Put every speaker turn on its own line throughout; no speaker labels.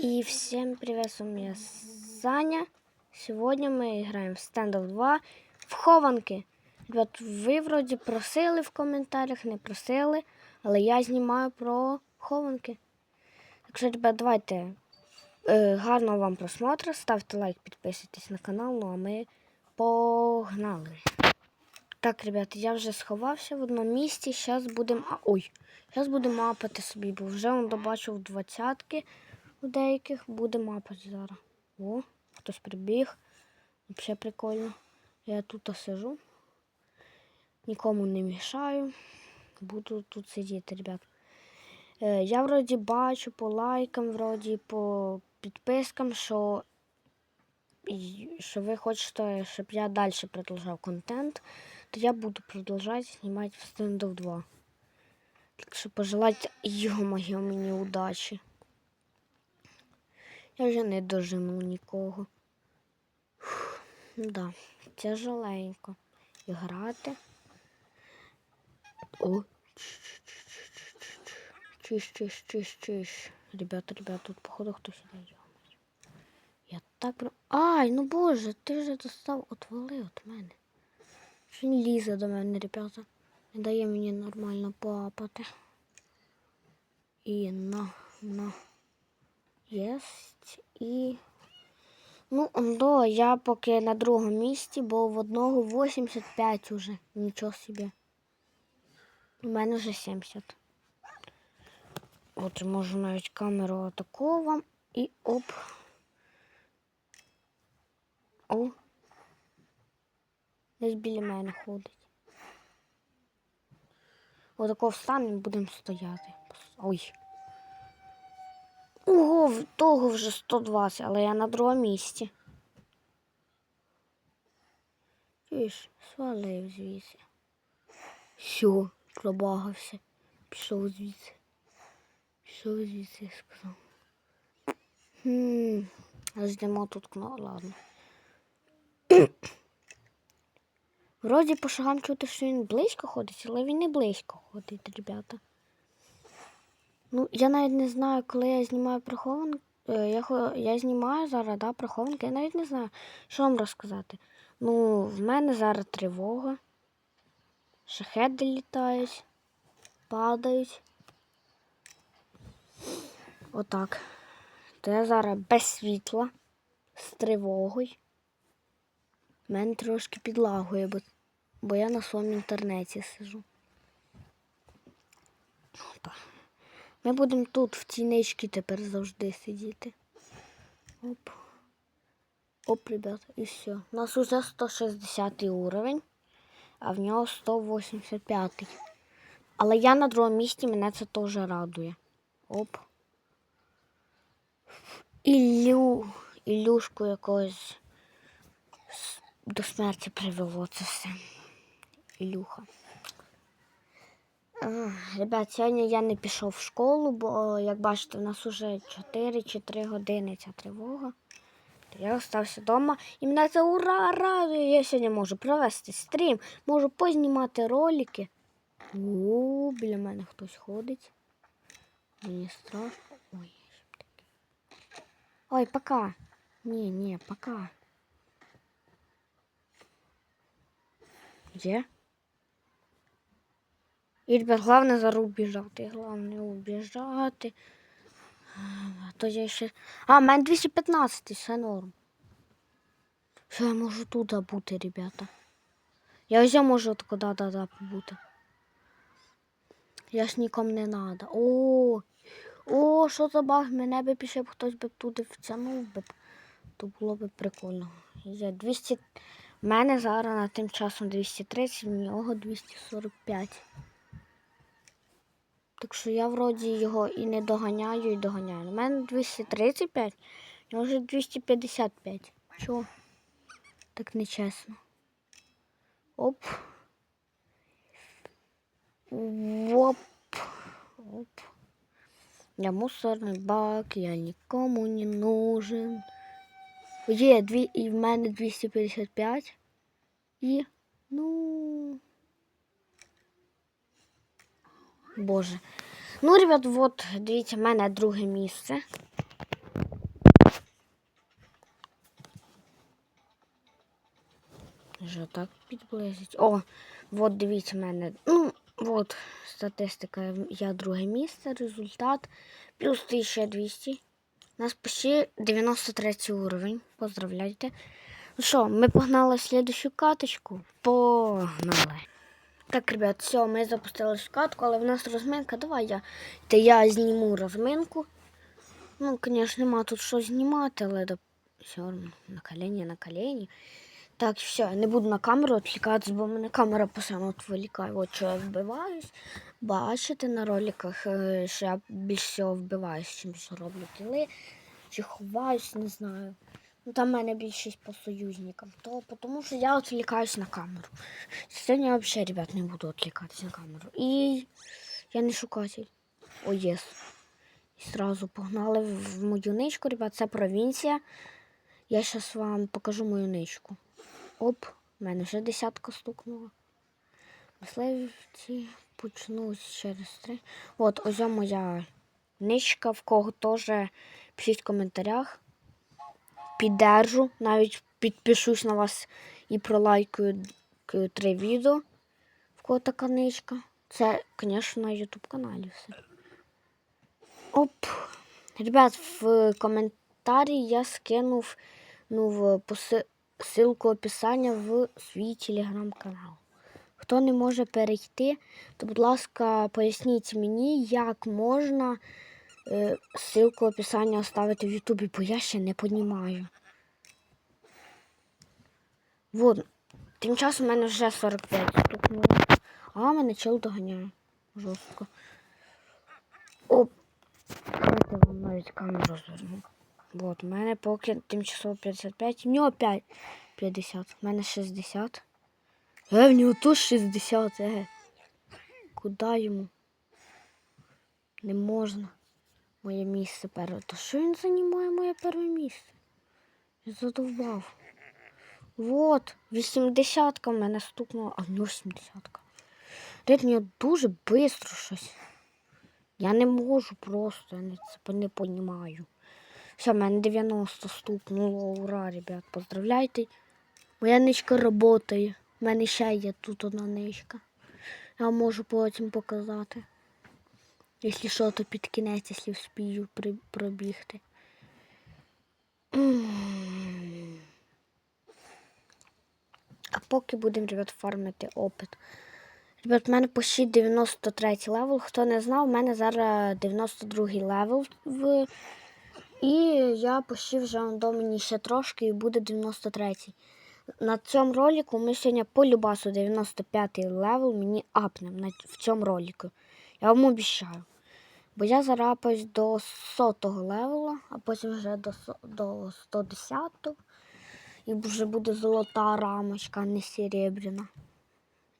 И всем привет, с вами Саня. Сегодня мы играем в Standoff 2 в хованки. Ребят, ви вроді просили в коментарях, не просили, але я знімаю про хованки. Так що, ребят, давайте е, гарного вам просмотру, ставте лайк, підписуйтесь на канал, ну а ми погнали. Так, ребята, я вже сховався в одному місці. Зараз будемо. Ой, зараз будемо мапати собі, бо вже он добачив двадцятки у деяких. Буде мапати зараз. О, хтось прибіг. Взагалі прикольно. Я тут сижу. Нікому не мішаю. Буду тут сидіти, ребят. Е, я вроді бачу по лайкам, вроді по підпискам, що, що ви хочете, щоб я далі продовжав контент, то я буду продовжувати знімати в Standoff 2. Так що пожелайте йо-моє мені удачі. Я вже не дожену нікого. Фух, да, тяжеленько грати. О, чиш, чиш, чиш, чиш. Ребята, ребята, тут походу хтось йо-моє. Я так. Ай, ну боже, ти вже достав отвали от мене. Що він лізе до мене, ребята. Не дає мені нормально поапати. І на, на. Єсть. І. Ну, ондо, я поки на другому місці, бо в одного 85 уже. Нічого собі. У мене вже 70. От можу навіть камеру отаку вам і оп. О. Десь біля мене ходить. Отако встанемо будемо стояти. Ой. Ого, того вже 120, але я на другому місці. Чуєш, свалив звідси. Все, пробагався. Пішов звідси. Пішов звідси, я сказав. Хм, ждемо тут кно, ладно. Вроді по шагам чути, що він близько ходить, але він не близько ходить, ребята. Ну, я навіть не знаю, коли я знімаю прихованки. Я, я знімаю зараз, да, прихованки. Я навіть не знаю, що вам розказати. Ну, в мене зараз тривога. Шахеди літають, падають. Отак. То я зараз без світла, з тривогою. Мене трошки підлагує, бо, бо я на своєму інтернеті сижу. Опа. Ми будемо тут в цій ничці тепер завжди сидіти. Оп. Оп, ребята, і все. У нас уже 160 уровень, а в нього 185. Але я на другому місці, мене це теж радує. Оп. Іллю, Ілюшку якогось до смерті привело це все. Ілюха. Ребят, сьогодні я не пішов в школу, бо, як бачите, у нас уже 4 чи 3 години ця тривога. Я залишився вдома і мене це ура радує. Я сьогодні можу провести стрім, можу познімати ролики. О, біля мене хтось ходить. Мені страшно. Ой. Ой, пока. Ні, ні, пока. Є? І тепер головне зараз убіжати. Головне убіжати. А то я ще. А, в мене 215, все норм. Що я можу тут бути, ребята? Я ось можу тако да-да-да побути. Я ж нікому не надо. О, о, що за баг? Мене би пішов хтось би туди втягнув би. То було б прикольно. Я 200... В мене зараз на тим часом 230, в нього 245. Так що я вроді його і не доганяю, і доганяю. У мене 235, у вже 255. Чого? Так нечесно. Оп. Оп. Оп. Я мусорний бак, я нікому не нужен. Є, дві, і в мене 255. І, ну. Боже. Ну, ребят, от, дивіться, в мене друге місце. Вже так підблизить. О, от дивіться, в мене. Ну, от статистика. Я друге місце, результат. Плюс 1200. У нас почти 93 уровень. Поздравляйте. Ну що, ми погнали слідущу каточку. Погнали. Так, ребят, все, ми запустили в катку, але в нас розминка. Давай я. Та я зніму розминку. Ну, звісно, нема тут що знімати, але да, все на колені, на колені. Так, все, не буду на камеру відвлікатися, бо мене камера постійно відволікає. От що я вбиваюсь. Бачите на роликах, е, що я більш всього вбиваюсь, чим що роблю кіли, чи ховаюсь, не знаю. Ну там в мене більшість по союзникам. То тому що я відвлікаюсь на камеру. Сьогодні я взагалі, ребят, не буду відвлікатися на камеру. І я не шукатель. О, єс. І сразу погнали в мою ничку, ребят, це провінція. Я зараз вам покажу мою ничку. Оп, в мене вже десятка стукнула. Мисливці почнуть через три. От, ось моя ничка, в кого теж пишіть в коментарях. Піддержу, навіть підпишусь на вас і пролайкаю к- три відео, в кого така ничка. Це, звісно, на YouTube каналі все. Оп. Ребят, в коментарі я скинув ну, в поси- ссылку описання в свій телеграм-канал. Хто не може перейти, то, будь ласка, поясніть мені, як можна ссылку описання оставити в Ютубі, бо я ще не розумію. Вот. Тим часом у мене вже 45 стукнуло. А мене чел доганяє. Жорстко. Оп. Давайте вам навіть камеру зверну. Вот, у мене поки тимчасово 55, у нього 5, 50, у мене 60. Е, в нього тут 60, е. Куди йому? Не можна. Моє місце перше. То що він займає моє перше місце? Я задовбав. Вот, 80 в мене стукнуло, а в нього 70. Ред, мені дуже швидко щось. Я не можу просто, я не, це не понімаю. Все, в мене 90 стукнуло. Ура, ребят, поздравляйте. Моя ничка працює. У мене ще є тут одна ничка. Я можу потім показати. Якщо що, то під кінець, якщо вспію пробігти. А поки будемо, ребят, фармити опит. Ребят, в мене почти 93 левел. Хто не знав, в мене зараз 92 левел в. І я почти вже до мені ще трошки і буде 93. На цьому ролику ми сьогодні по любасу 95 левел мені апнем на, в цьому ролику. Я вам обіцяю. Бо я зарапаюсь до 100 левела, а потім вже до, до 110 і вже буде золота рамочка, а не серебряна.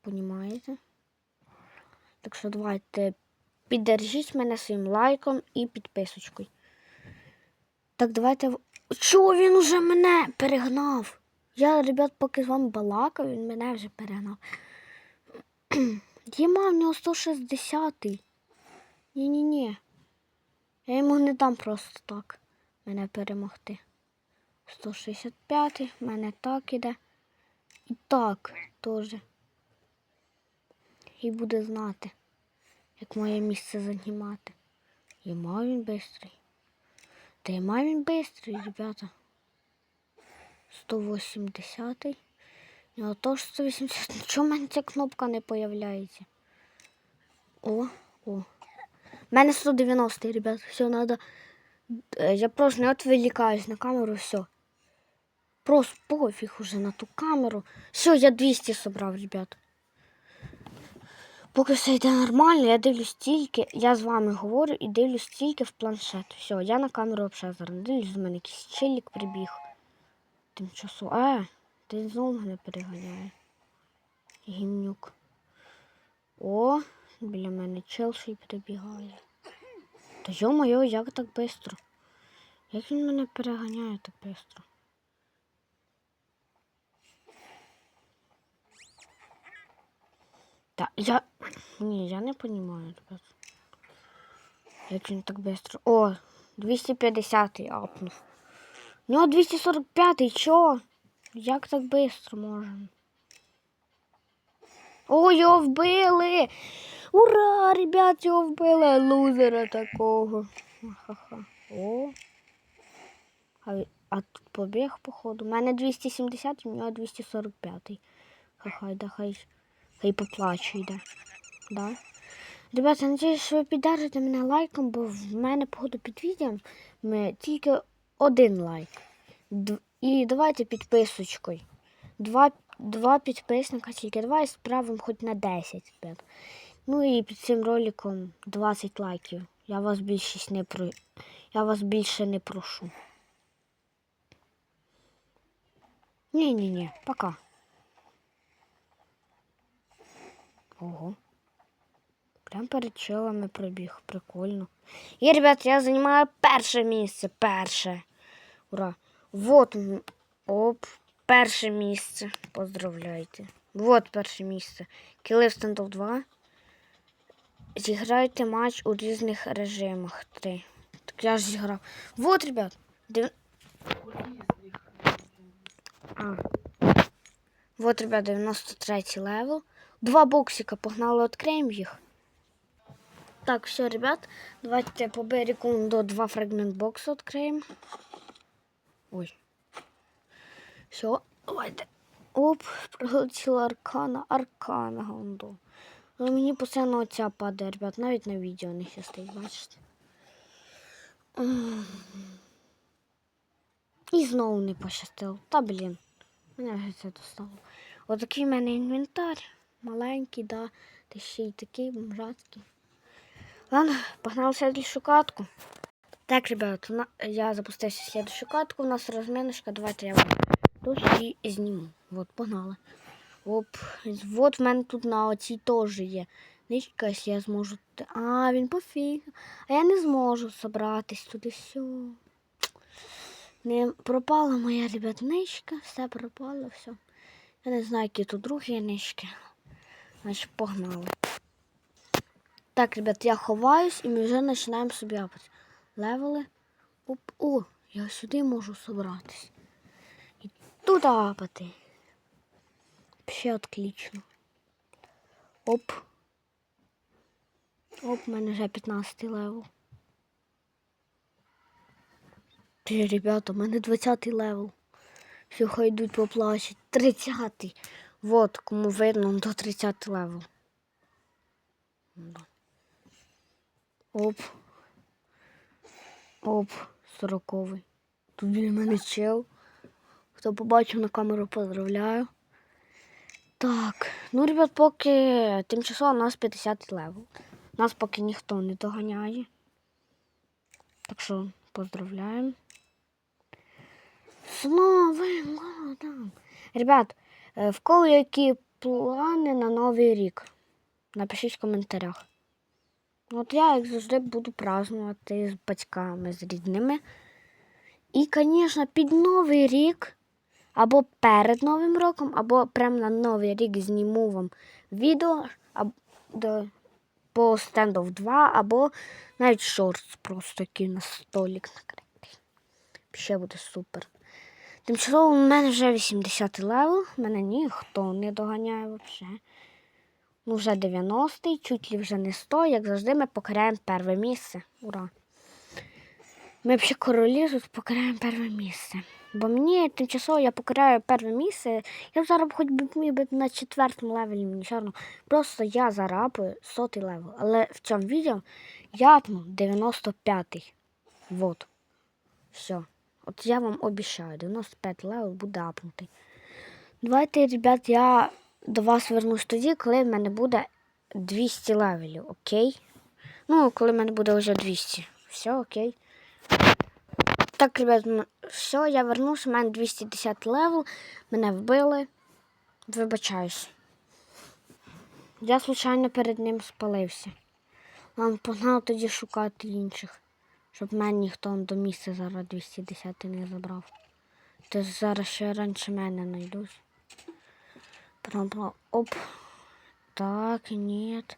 Понімаєте? Так що давайте піддержіть мене своїм лайком і підписочкою. Так, давайте. Чого він уже мене перегнав? Я, ребят, поки з вами балакав, він мене вже перегнав. Діма, в нього 160. Ні-ні-ні. Я йому не дам просто так мене перемогти. 165, в мене так іде. І так теж. І буде знати, як моє місце займати. Єма він бистрий. Та єма він бистрий, ребята. 180. І отож 180. Чому в мене ця кнопка не появляється? О, о. У мене 190, ребят. Все, надо. Е, Я просто не відволікаюсь на камеру, все. Просто пофіг уже на ту камеру. Все, я 200 собрав, ребят. Поки все йде нормально, я дивлюсь тільки, я з вами говорю і дивлюсь тільки в планшет. Все, я на камеру взагалі зараз дивлюсь, з мене якийсь челік прибіг. Тимчасово. А, ти знову мене переганяє. Гімнюк. О, біля мене чел ще й прибігає. Та йо-моє, як так швидко? Як він мене переганяє так швидко? Та я. Ні, я не розумію, ребят. Як він так швидко. О, 250 апнув. У нього 245-й, чо? Як так швидко можна? О, його вбили! Ура, ребят, його вбили лузера такого. Ха-ха. О. А, а тут побіг, походу. У мене 270, у нього 245. Ха-ха, да хай, хай поплаче йде. Да. Ребята, надіюсь, що ви піддержите мене лайком, бо в мене, походу, під відео ми тільки один лайк. І давайте підписочкою. Два, два підписника, тільки два і справимо хоч на 10. ребят. Ну і під цим роликом 20 лайків. Я вас більшість не про... Я вас більше не прошу. Ні-ні-ні, пока. Ого. Прям перед челами пробіг. Прикольно. І, ребят, я займаю перше місце. Перше. Ура. Вот. Оп. Перше місце. Поздравляйте. Вот перше місце. Кіли в стендов 2. Зіграйте матч у різних режимах. Три. Так я ж зіграв. Вот, ребят. Дев... А. Вот, ребят, 93 левел. Два боксика погнали, відкриємо їх. Так, все, ребят, давайте по берегу до два фрагмент бокса відкриємо. Ой. Все, давайте. Оп, прилетіла аркана, аркана гонду. Але мені постійно оця падає, ребят, навіть на відео не щастить, бачите. І знову не пощастило. Та блін. Мене вже це достало. Отакий в мене інвентар. Маленький, да. Та ще й такий бомжатський. Ладно, погнали следующую катку. Так, ребят, я запустився в следующую катку. У нас розміночка. Давайте я вам тут і зніму. Вот, погнали. Оп. Вот в мене тут на оцій теж є. Ничка, якщо я зможу. А, він пофіг. А я не зможу собратись туди все. Не пропала моя, ребят, ничка. Все пропало, все. Я не знаю, які тут другі нички. Значить, погнали. Так, ребят, я ховаюсь і ми вже починаємо собі апати. Левели. Оп, о, я сюди можу собратись. І тут апати. Ще отлично. Оп. Оп, у мене вже 15 левел. Ти, ребята, у мене 20 левел. Все, хай йдуть поплачуть. 30. Вот, кому видно, до 30 левел. Оп. Оп, сороковий. Тут біля мене чел. Хто побачив на камеру, поздравляю. Так, ну, ребят, поки тимчасово у нас 50 левел. Нас поки ніхто не доганяє. Так що поздравляємо. З Новим! Ребят, е, в кого які плани на Новий рік? Напишіть в коментарях. От я, як завжди, буду празднувати з батьками, з рідними. І, звісно, під Новий рік, або перед Новим роком, або прямо на Новий рік зніму вам відео або, по стендов 2, або навіть шортс просто який на столик накритий. Ще буде супер. Тимчасово у мене вже 80 левел, мене ніхто не доганяє взагалі. Ну, вже 90-й, чуть ли вже не 100, як завжди, ми покоряємо перше місце. Ура! Ми взагалі королі тут покоряємо перше місце. Бо мені тимчасово я покоряю перше місце. Я зараз хоч би міг би на четвертому левелі мені одно. Просто я зарапую сотий левел. Але в цьому відео я апну 95-й. Вот. Все. От я вам обіцяю, 95 левел буде апнутий. Давайте, ребят, я до вас вернусь тоді, коли в мене буде 200 левелів, окей? Ну, коли в мене буде вже 200. Все, окей. Так, ребят, все, я вернусь, у мене 210 левел, мене вбили. Вибачаюсь. Я, случайно, перед ним спалився. Нам погнав тоді шукати інших, щоб мене ніхто до місця зараз 210 не забрав. То зараз ще раніше мене знайдуть. Потом, потом, оп. Так, нет.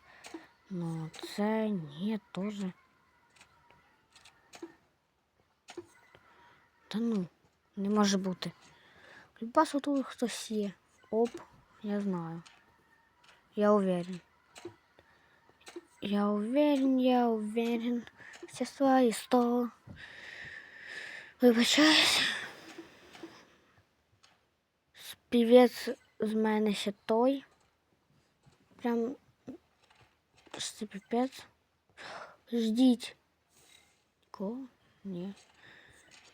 Ну, це нет тоже. Та ну, не може бути. Любасу тут хтось є. Оп, я знаю. Я уверен. Я уверен, я уверен. Все свої сто. Вибачаюсь. Співець з мене ще той. Прям це піпець. Ждіть. Кого? Ні.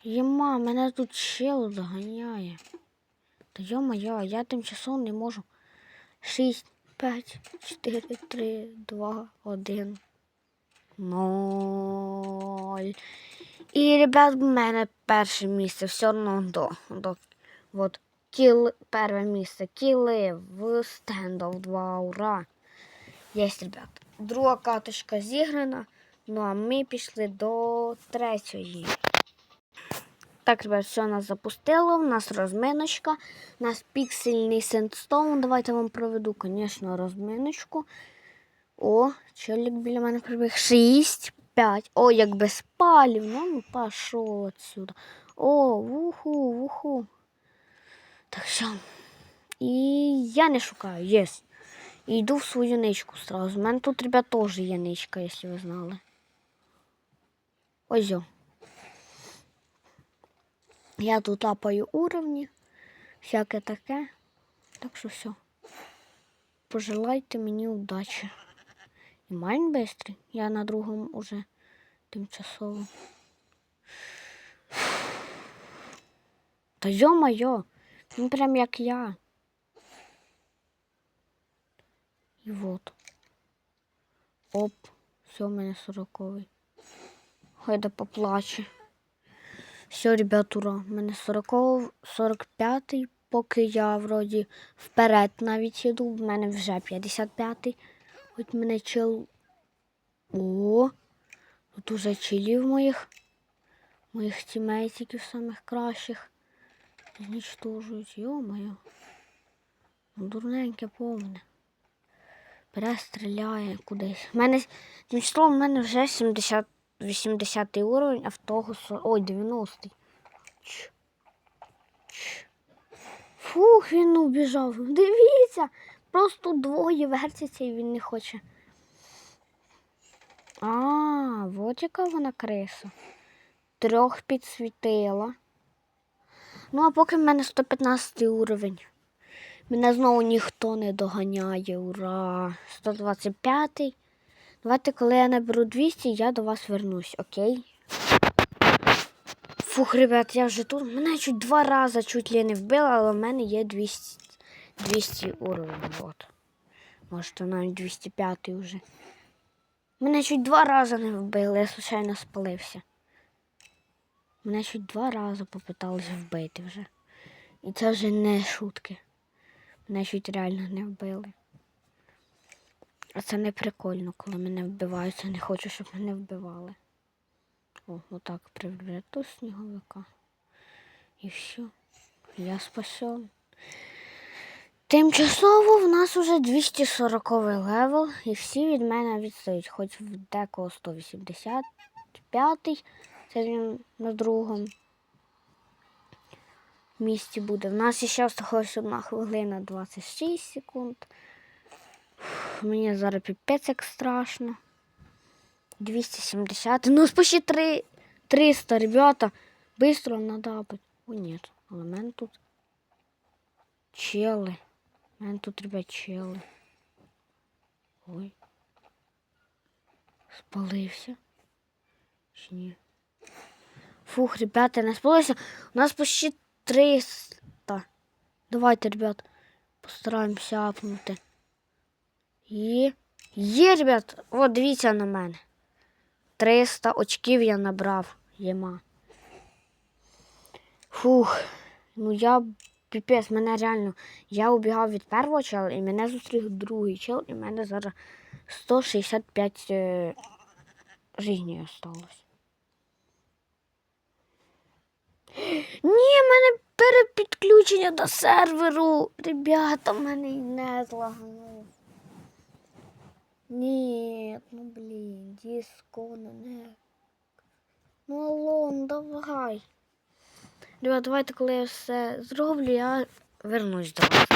Єма, мене тут чел заганяє. Та йо-моє, я тимчасово не можу. Шість, п'ять, чотири, три, два, один. Ноль. І, ребят, в мене перше місце все одно до. до от, кіл, перше місце. Кіли в стендов 2. Ура! Єсть, ребят. Друга каточка зіграна. Ну а ми пішли до третьої. Так, ребят, все нас запустило, у нас розминочка, у нас піксельний сендстоун. Давайте вам проведу, звісно, розминочку. О, челік біля мене прибіг. Шість, п'ять. О, як без. Ну, ну пішов отсюда. О, вуху, вуху. Так що. І я не шукаю, єс. І йду в свою ничку сразу. У мене тут, ребят, теж є ничка, якщо ви знали. Ось. о. Я тут лапаю уровні, всяке таке. Так що все. Пожелайте мені удачі. І майн бистрий. Я на другому уже тимчасово. Та йо-моє, він прям як я. І вот. Оп, все, у мене сороковий. Хайда поплаче. Все, ребят, ура. У мене 40, 45-й, поки я вроді вперед навіть іду. В мене вже 55-й. Хоч мене чил. О! Тут уже чилів моїх. Моїх тімейтиків самих кращих. Знічтожують. Йо-моє. Ну, дурненьке повне. Перестріляє кудись. У мене, тим в мене вже 70 80 уровень, а в того... сор- Ой, 90-й. Ч. Ч. Фух, він убіжав. Дивіться, просто двоє вертяться і він не хоче. А, от яка вона криса. Трьох підсвітила. Ну, а поки в мене 115 уровень. Мене знову ніхто не доганяє. Ура! 125. Давайте, коли я наберу 200, я до вас вернусь, окей? Фух, ребят, я вже тут. Мене чуть два рази чуть ли не вбили, але в мене є 200, 200 уровень. Вот. Може, то навіть 205 вже. Мене чуть два рази не вбили, я случайно спалився. Мене чуть два рази попиталися вбити вже. І це вже не шутки. Мене чуть реально не вбили. А це не прикольно, коли мене вбивають. Не хочу, щоб мене вбивали. О, отак приведу сніговика. І все. Я спасен. Тимчасово в нас уже 240 левел, і всі від мене відстають, хоч в декого 185, це він на другому місці буде. В нас ще осталось одна хвилина 26 секунд. Мені зараз піпець як страшно. 270. Ну, почти 3, 300, ребята. Быстро надо быть. О, нет. Але в мене тут чели. У мене тут, ребят, чели. Ой. Спалився. Чи ні? Фух, ребята, не спалився. У нас почти 300. Давайте, ребят, постараємося апнути. І є, ребят, от дивіться на мене. 300 очків я набрав, єма. Фух, ну я піпець, мене реально. Я убігав від першого чела і мене зустрів другий чел, і в мене зараз 165 е, жизней осталось. Ні, в мене перепідключення до серверу. Ребята, в мене і не злагнув. Нет, ну блин, диско, не. Ну алло, давай. Ребят, давайте, коли я все зроблю, я вернусь до вас.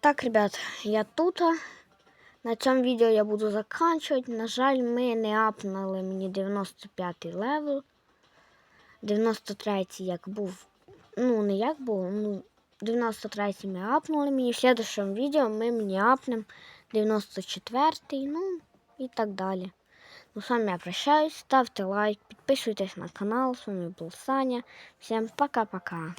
Так, ребят, я тут. На цьому відео я буду заканчувати. На жаль, ми не апнули мені 95 левел. 93 як був. Ну, не як був, ну, 93 ми апнули мені. В следующем відео ми мені апнемо 94-й, ну і так далі. Ну, з вами я прощаюсь. Ставте лайк, підписуйтесь на канал. З вами був Саня. Всім пока-пока.